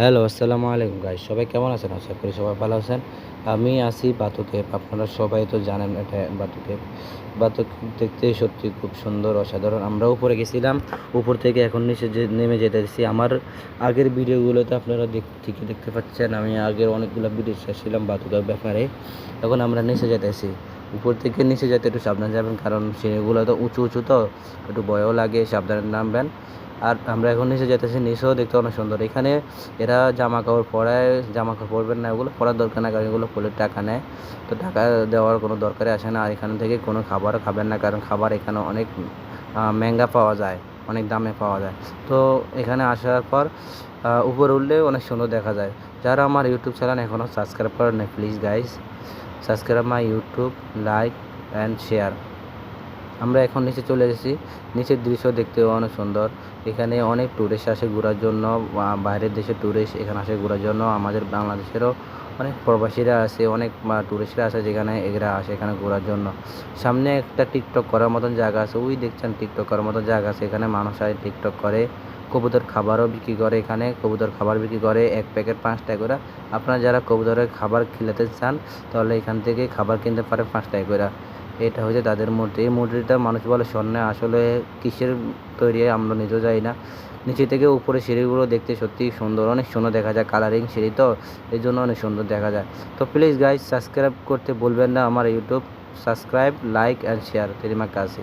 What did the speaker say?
Hello আসসালামু আলাইকুম guys সবাই কেমন আছেন? আশা করি সবাই ভালো আছেন। আমি আছি বাতুকে আপনারা সবাই তো জানেন এটা বাতুকে বাতুক দেখতে সত্যি খুব সুন্দর, অসাধারণ। আমরা উপরে গেছিলাম, উপর থেকে এখন নিচে যে নেমে যেতেছি। আমার আগের ভিডিওগুলোতে আপনারা দেখ, ঠিকই দেখতে পাচ্ছেন, আমি আগের অনেকগুলো ভিডিও ছেড়েছিলাম বাতুকের ব্যাপারে। এখন আমরা নিচে যেতেছি। উপর থেকে নিচে যেতে একটু সাবধান যাবেন, কারণ সিঁড়িগুলো তো উঁচু উঁচু তো। একটু ভয়ও লাগে, সাবধানে নামবেন। আর আমরা এখন নিচে যেতেছি, নিচেও দেখতে অনেক সুন্দর। এখানে এরা জামা কাপড় পরায় জামা কাপড় পরবেন না ওগুলো পরার দরকার না কারণ এগুলো ফুলের টাকা নেয়। তো টাকা দেওয়ার কোনো দরকারই আসে না, আর এখান থেকে কোনো খাবারও খাবেন না, কারণ খাবার এখানে অনেক মেঙ্গা পাওয়া যায়, অনেক দামে পাওয়া যায়। তো এখানে আসার পর উপরে উঠলে অনেক সুন্দর দেখা যায়। যারা আমার ইউটিউব চ্যানেল এখনও সাবস্ক্রাইব করেন please guys, subscribe my YouTube, like and share. আমরা এখন নিচে চলে এসেছি। নিচের দৃশ্য দেখতে অনেক সুন্দর। এখানে অনেক ট্যুরিস্ট আসে ঘোরার জন্য। বাইরের দেশের টুরিস্ট এখানে আসে ঘোরার জন্য। আমাদের বাংলাদেশেরও অনেক প্রবাসীরা আছে অনেক টুরিস্টরা আছে যেখানে এরা আসে এখানে ঘোরার জন্য। সামনে একটা টিকটক করার মতন জায়গা আছে। ওই দেখছেন টিকটক করার মতন জায়গা আছে। এখানে মানুষ আসে টিকটক করে, কবুতর খাবারও বিক্রি করে এখানে। কবুতর খাবার বিক্রি করে, এক প্যাকেট পাঁচ টাকা করে। আপনারা যারা কবুতরের খাবার খেলাতে চান, তাহলে এখান থেকে খাবার কিনতে পারে পাঁচ টাকা করে। এটা হচ্ছে তাদের মূর্তি। এই মূর্তিটা মানুষ বলে স্বর্ণে। আসলে কিসের তৈরি আমরা নিজেও যাই না। নিচে থেকে উপরে সিঁড়িগুলো দেখতে সত্যি সুন্দর। অনেক সুন্দর দেখা যায়। কালারিং সিঁড়ি তো। এই জন্য অনেক সুন্দর দেখা যায়। তো প্লিজ গাইজ সাবস্ক্রাইব করতে বলবেন না আমার YouTube subscribe like and share তেরিমা কাছে